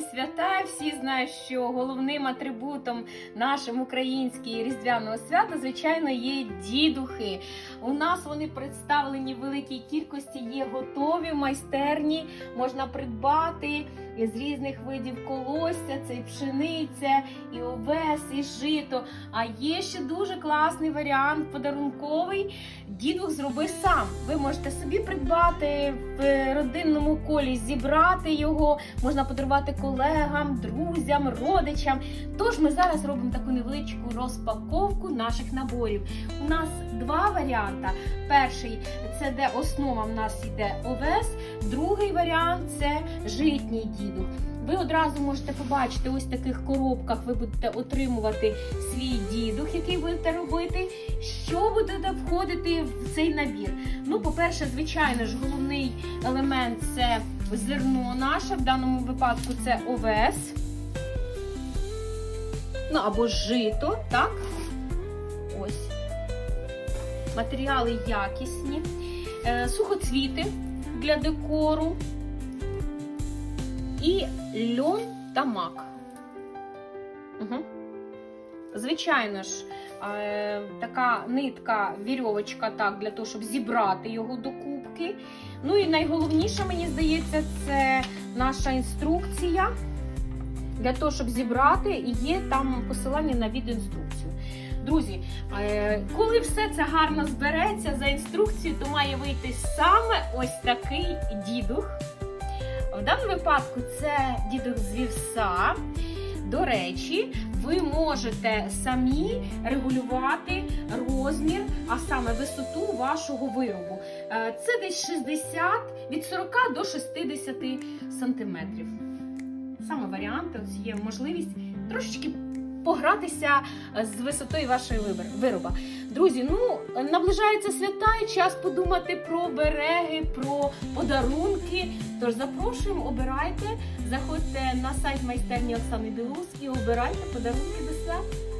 свята. Всі знають, що головним атрибутом нашим українського різдвяного свята, звичайно, є дідухи. У нас вони представлені в великій кількості, є готові майстерні, можна придбати з різних видів колосся, це і пшениця, і овес, і жито. А є ще дуже класний варіант подарунковий. Дідух зроби сам. Ви можете собі придбати в родинному колі, зібрати його, можна подарувати колегам, друзям, родичам. Тож ми зараз робимо таку невеличку розпаковку наших наборів. У нас два варіанти. Перший це де основа в нас йде овес, другий варіант це житній дідух. Ви одразу можете побачити, ось в таких коробках ви будете отримувати свій дідух, який будете робити. Що буде входити в цей набір? Ну, по-перше, звичайно ж, головний елемент це зерно наше, в даному випадку це овес. Ну або жито, так? Ось. Матеріали якісні, Е, сухоцвіти для декору і льон та мак. Угу. Звичайно ж, е, така нитка, вірьовочка, так, для того, щоб зібрати його до кубки. Ну і найголовніше, мені здається, це наша інструкція. Для того, щоб зібрати, є там посилання на відеоінструкцію. Друзі, е, коли все це гарно збереться за інструкцією, то має вийти саме ось такий дідух. В даному випадку це дідок з вівса. До речі, ви можете самі регулювати розмір, а саме висоту вашого виробу. Е, Це десь 60 від 40 до 60 сантиметрів. Саме варіант, ось є можливість трошечки погратися з висотою вашої вироба. Друзі, ну наближаються свята і час подумати про береги, про подарунки. Тож запрошуємо, обирайте, заходьте на сайт майстерні Оксани Білус і обирайте подарунки до свят.